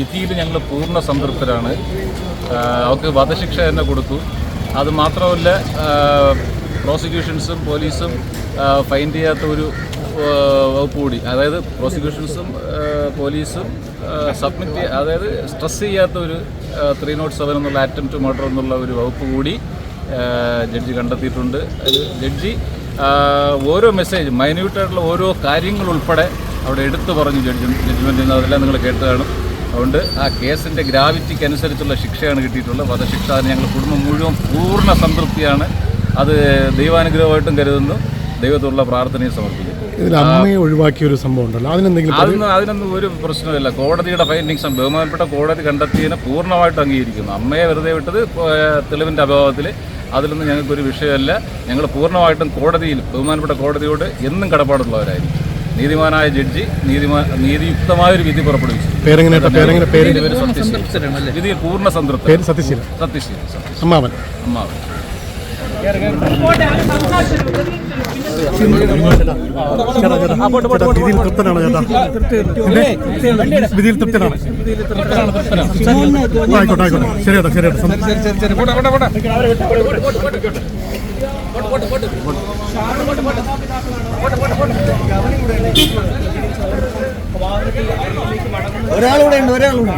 വിധിയിൽ ഞങ്ങൾ പൂർണ സംതൃപ്തരാണ്. അവർക്ക് വധശിക്ഷ തന്നെ കൊടുത്തു. അത് മാത്രമല്ല പ്രോസിക്യൂഷൻസും പോലീസും ഫൈൻ ചെയ്യാത്ത ഒരു വകുപ്പ് കൂടി. അതായത് പ്രോസിക്യൂഷൻസും പോലീസും സബ്മിറ്റ് അതായത് സ്ട്രെസ് ചെയ്യാത്ത ഒരു ത്രീ നോട്ട് സെവൻ എന്നുള്ള അറ്റംപ്റ്റ് മർഡർ എന്നുള്ള ഒരു വകുപ്പ് കൂടി ജഡ്ജി കണ്ടെത്തിയിട്ടുണ്ട്. ജഡ്ജി ഓരോ മെസ്സേജ് മൈന്യൂട്ടായിട്ടുള്ള ഓരോ കാര്യങ്ങൾ ഉൾപ്പെടെ അവിടെ എടുത്തു പറഞ്ഞു ജഡ്ജി ജഡ്ജ്മെന്റിൽ അതെല്ലാം നിങ്ങൾ കേട്ടതാണ് അതുകൊണ്ട് ആ കേസിന്റെ ഗ്രാവിറ്റിക്ക് അനുസരിച്ചുള്ള ശിക്ഷയാണ് കിട്ടിയിട്ടുള്ളത്. വധശിക്ഷ അതിന് ഞങ്ങൾ കുടുംബം മുഴുവൻ പൂർണ സംതൃപ്തിയാണ്. അത് ദൈവാനുഗ്രഹമായിട്ടും കരുതുന്നു. ദൈവത്തോടുള്ള പ്രാർത്ഥനയും സമർപ്പിക്കുന്നു. ഇതിൽ അമ്മയെ ഒഴിവാക്കിയ ഒരു സംഭവം ഉണ്ടല്ലോ. അതിനെന്തെങ്കിലും അതൊന്നും അതിനൊന്നും ഒരു പ്രശ്നമില്ല. കോടതിയുടെ ഫൈൻഡിങ്സ് ബഹുമാനപ്പെട്ട കോടതി കണ്ടെത്തിയതിനെ പൂർണമായിട്ട് അംഗീകരിക്കുന്നു. അമ്മയെ വെറുതെ വിട്ടത് തെളിവിന്റെ അഭാവത്തിൽ അതിലൊന്നും ഞങ്ങൾക്കൊരു വിഷയമല്ല. ഞങ്ങൾ പൂർണമായിട്ടും കോടതിയിൽ ബഹുമാനപ്പെട്ട കോടതിയോട് എന്നും കടപ്പാടുള്ളവരായിരിക്കും. നീതിമാനായ ജഡ്ജി നീതിമാ നീതിയുക്തമായൊരു വിധി പുറപ്പെടുവിച്ചു. പേരെങ്ങനെ? പേരെങ്ങനെ പേര്? പൂർണ സംതൃപ്തി പേര് സത്യശീലൻ സത്യശീലൻ അമ്മാവൻ. അമ്മാവൻ. വിധിയിൽ തൃപ്തനാണ് ശരി ശരി ഉണ്ട് ഒരാളൂടെ ഉണ്ട്.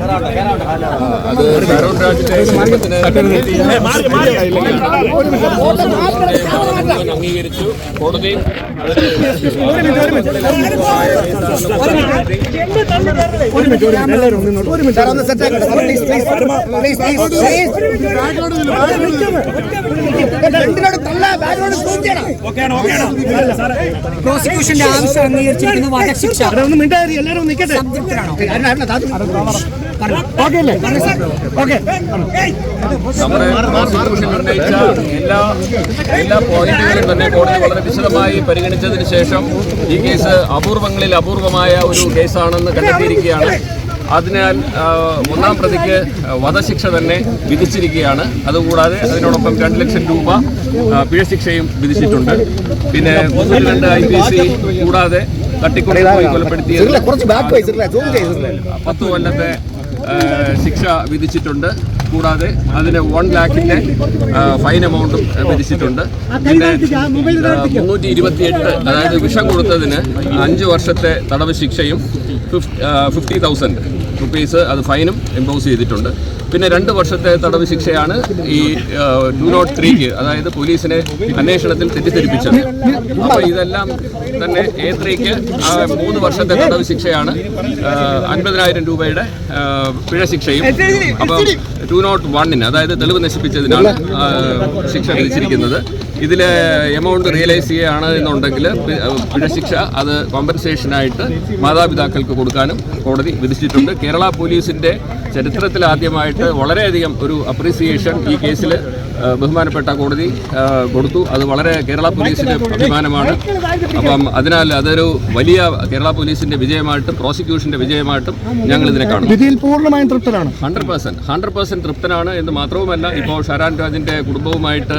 അത് ഷാരൂൺ രാജിന്റെ അംഗീകരിച്ചു കോടതി പ്രോസിക്യൂഷന്റെ ആവശ്യം അംഗീകരിച്ചിരിക്കുന്നു വധശിക്ഷ നമ്മുടെ ഉന്നയിച്ച എല്ലാ എല്ലാ പോയിന്റുകളും തന്നെ കോടതി വളരെ വിശദമായി പരിഗണിച്ചതിന് ശേഷം ഈ കേസ് അപൂർവങ്ങളിൽ അപൂർവമായ ഒരു കേസാണെന്ന് കണ്ടെത്തിയിരിക്കുകയാണ്. അതിനാൽ ഒന്നാം പ്രതിക്ക് വധശിക്ഷ തന്നെ വിധിച്ചിരിക്കുകയാണ്. അതുകൂടാതെ അതിനോടൊപ്പം രണ്ട് ലക്ഷം രൂപ പിഴ പിഴശിക്ഷയും വിധിച്ചിട്ടുണ്ട്. പിന്നെ മുന്നൂറ്റി രണ്ട് ഐ പി സി കൂടാതെ തട്ടിക്കൊണ്ടുപോയി കൊലപ്പെടുത്തിയ കുറച്ച് ബാക്ക് വൈസ് സൂം ചെയ്തിട്ടില്ല. പത്ത് കൊല്ലത്തെ ശിക്ഷ വിധിച്ചിട്ടുണ്ട്. കൂടാതെ അതിന് വൺ ലാഖിന്റെ ഫൈൻ എമൗണ്ടും വിധിച്ചിട്ടുണ്ട്. പിന്നെ മുന്നൂറ്റി ഇരുപത്തിയെട്ട് അതായത് വിഷം കൊടുത്തതിന് അഞ്ച് വർഷത്തെ തടവ് ശിക്ഷയും ഫിഫ്റ്റി തൗസൻഡ് റുപ്പീസ് അത് ഫൈനും ഇമ്പോസ് ചെയ്തിട്ടുണ്ട്. പിന്നെ രണ്ട് വർഷത്തെ തടവ് ശിക്ഷയാണ് ഈ ടു നോട്ട് ത്രീക്ക് അതായത് പോലീസിനെ അന്വേഷണത്തിൽ തെറ്റിദ്ധരിപ്പിച്ചത്. അപ്പോൾ ഇതെല്ലാം തന്നെ എ ത്രീക്ക് മൂന്ന് വർഷത്തെ തടവ് ശിക്ഷയാണ് അൻപതിനായിരം രൂപയുടെ പിഴ ശിക്ഷയും. അപ്പം ടു നോട്ട് വണ്ണിന് അതായത് തെളിവ് നശിപ്പിച്ചതിനാണ് ശിക്ഷ വിധിച്ചിരിക്കുന്നത്. ഇതിൽ എമൗണ്ട് റിയലൈസ് ചെയ്യുകയാണ് എന്നുണ്ടെങ്കിൽ പിഴശിക്ഷ പിഴ ശിക്ഷ അത് കോമ്പൻസേഷനായിട്ട് മാതാപിതാക്കൾക്ക് കൊടുക്കാനും കോടതി വിധിച്ചിട്ടുണ്ട്. കേരള പോലീസിന്റെ ചരിത്രത്തിൽ ആദ്യമായിട്ട് വളരെയധികം ഒരു അപ്രീസിയേഷൻ ഈ കേസിൽ ബഹുമാനപ്പെട്ട കോടതി കൊടുത്തു. അത് വളരെ കേരള പോലീസിന്റെ അഭിമാനമാണ്. അപ്പം അതിനാൽ അതൊരു വലിയ കേരള പോലീസിന്റെ വിജയമായിട്ടും പ്രോസിക്യൂഷന്റെ വിജയമായിട്ടും ഞങ്ങൾ ഇതിനെ കാണും വിധിയിൽ പൂർണമായും തൃപ്തനാണ് ഹൺഡ്രഡ് പേഴ്സന്റ് ഹൺഡ്രഡ് പേഴ്സന്റ് തൃപ്തനാണ് എന്ന് മാത്രവുമല്ല ഇപ്പോൾ ഷാരാൻ രാജിന്റെ കുടുംബവുമായിട്ട്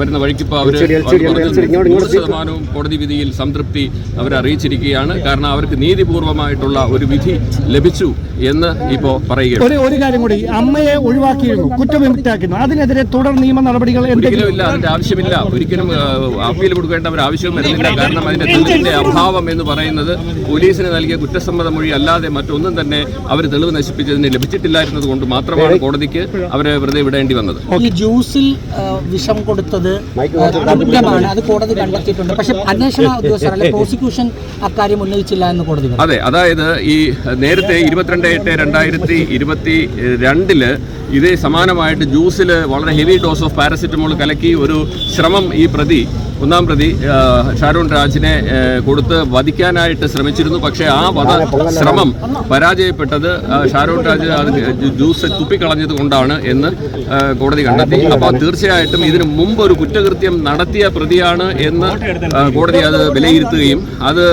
വരുന്ന വരുന്ന വഴിക്കിപ്പോൾ അവർ നൂറ് ശതമാനവും കോടതി വിധിയിൽ സംതൃപ്തി അവർ അറിയിച്ചിരിക്കുകയാണ് കാരണം അവർക്ക് നീതിപൂർവമായിട്ടുള്ള ഒരു വിധി ലഭിച്ചു എന്ന് ഇപ്പോൾ പറയുകയാണ്. ഒരു കാര്യം കൂടി. അമ്മയെ ഒഴിവാക്കിയിരുന്നു കുറ്റവിമുക്താക്കുന്നു അതിനെതിരെ തുടർ നിയമ നടപടികൾ ഒരിക്കലും ഇല്ല അതിന്റെ ആവശ്യമില്ല. ഒരിക്കലും അപ്പീൽ കൊടുക്കേണ്ട ഒരു ആവശ്യവും വരുന്നില്ല. കാരണം അതിന്റെ തെളിവിന്റെ അഭാവം എന്ന് പറയുന്നത് പോലീസിന് നൽകിയ കുറ്റസമ്മത മൊഴി അല്ലാതെ മറ്റൊന്നും തന്നെ അവർ തെളിവ് നശിപ്പിച്ചതിന് ലഭിച്ചിട്ടില്ലായിരുന്നത് കൊണ്ട് മാത്രമാണ് കോടതിക്ക് അവരെ വെറുതെ വിടേണ്ടി വന്നത്. ഈ ജ്യൂസിൽ വിഷം കൊടുത്തത് കുറ്റമാണ് അത് കോടതി കണ്ടെത്തിയിട്ടുണ്ട് പക്ഷെ അന്വേഷണ ഉദ്യോഗസ്ഥർ അല്ലെ പ്രോസിക്യൂഷൻ അക്കാര്യം ഉന്നയിച്ചില്ല എന്ന് കോടതി അതെ അതായത് ഈ നേരത്തെ ഇരുപത്തിരണ്ട് എട്ട് രണ്ടായിരത്തി ഇരുപത്തി രണ്ടിൽ ഇതേ സമാനമായിട്ട് ജ്യൂസിൽ വളരെ ഹെവി ഡോസ് ഓഫ് പാരസിറ്റമോൾ കലക്കി ഒരു ശ്രമം ഈ പ്രതി ഒന്നാം പ്രതി ഷാരൂൺ രാജിനെ കൊടുത്ത് വധിക്കാനായിട്ട് ശ്രമിച്ചിരുന്നു. പക്ഷേ ആ വധ ശ്രമം പരാജയപ്പെട്ടത് ഷാരൂൺ രാജ് അത് ജ്യൂസ് തുപ്പിക്കളഞ്ഞത് കൊണ്ടാണ് എന്ന് കോടതി കണ്ടെത്തി. അപ്പോൾ തീർച്ചയായിട്ടും ഇതിനു മുമ്പ് ഒരു കുറ്റകൃത്യം കുറ്റകൃത്യം നടത്തിയ പ്രതിയാണ് എന്ന് കോടതി അത് വിലയിരുത്തുകയും അത്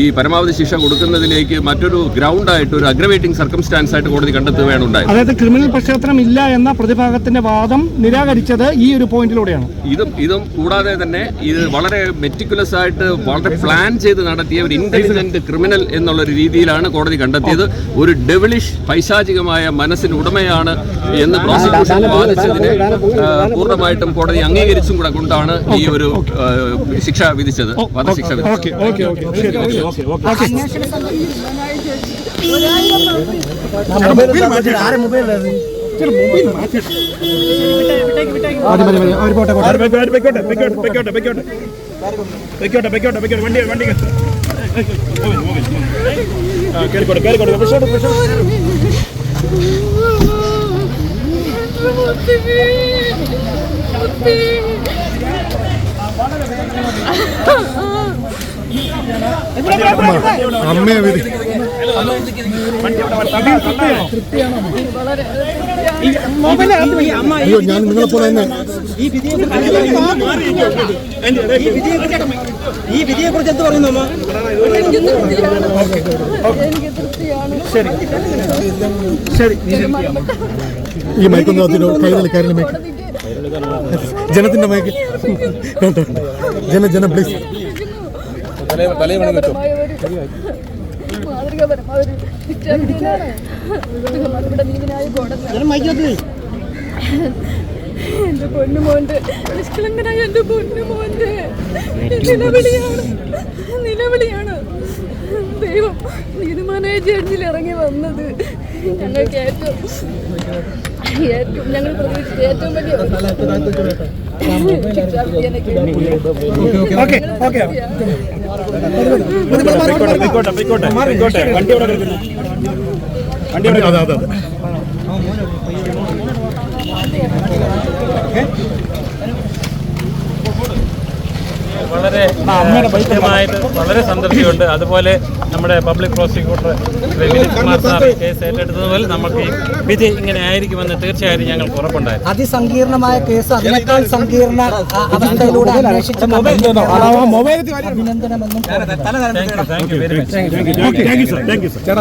ഈ പരമാവധി ശിക്ഷ കൊടുക്കുന്നതിലേക്ക് മറ്റൊരു ഗ്രൗണ്ടായിട്ട് ഒരു അഗ്രവേറ്റിംഗ് സർക്കംസ്റ്റാൻസ് ആയിട്ട് കോടതി കണ്ടെത്തുകയാണ് ഉണ്ടായത്. അതായത് ക്രിമിനൽ പശ്ചാത്തലം ഇല്ല എന്ന പ്രതിഭാഗത്തിന്റെ വാദം നിരാകരിച്ചത് ഈ ഒരു പോയിന്റിലൂടെയാണ്. ഇതും ഇതും കൂടാതെ തന്നെ ഇത് വളരെ മെറ്റിക്കുലസ് ആയിട്ട് വളരെ പ്ലാൻ ചെയ്ത് നടത്തിയ ഒരു ഇന്റലിജന്റ് ക്രിമിനൽ എന്നുള്ള ഒരു രീതിയിലാണ് കോടതി കണ്ടെത്തിയത്. ഒരു ഡെവിളിഷ് പൈശാചികമായ മനസ്സിന് ഉടമയാണ് എന്ന് പ്രോസിക്യൂഷൻ വാദിച്ചതിനെ പൂർണമായിട്ടും കോടതി അംഗീകരിച്ചും കൂടെ കൊണ്ടാണ് ഈ ഒരു ശിക്ഷ വിധിച്ചത് വധശിക്ഷ ഓക്കെ ശരി അമ്മയെ അയ്യോ ഞാൻ നിങ്ങളെ പോലെ തന്നെ. ഈ വിധിയെ കുറിച്ച് എന്ത് പറയുന്നു അമ്മ? തൃപ്തിയാണ് ശരി ഈ മയക്കുന്ന അതിന് കൈതളിക്കാരിലെ മയക്ക്. ജനത്തിന്റെ മയക്ക്. ജന ജന പ്ലീസ് നിഷ്കളങ്കനായ നിലവിളിയാണ്. ദൈവം നീതിമാനായ ജഡ്ജിൽ ഇറങ്ങി വന്നത്. ഞങ്ങൾക്ക് ഏറ്റവും ഏറ്റവും ഞങ്ങൾ പ്രതീക്ഷിച്ച ഏറ്റവും വലിയ വണ്ടി എനിക്ക് ഓക്കെ ഓക്കെ അതെ അതെ അതെ വളരെ കൃത്യമായിട്ട് വളരെ സംതൃപ്തിയുണ്ട് അതുപോലെ നമ്മുടെ public prosecutor Vineeth Kumar sir case ഏറ്റെടുത്തതുപോലെ നമുക്ക് ഈ വിധി ഇങ്ങനെ ആയിരിക്കുമെന്ന് തീർച്ചയായും ഞങ്ങൾ ഉറപ്പുണ്ടായിരുന്നു. അതിസങ്കീർണമായ കേസ് അതിനേക്കാൾ സങ്കീർണ ആ, അവസ്ഥയിലൂടെ അന്വേഷിച്ച mobile അഭിനന്ദനമെന്നും thank you thank you very much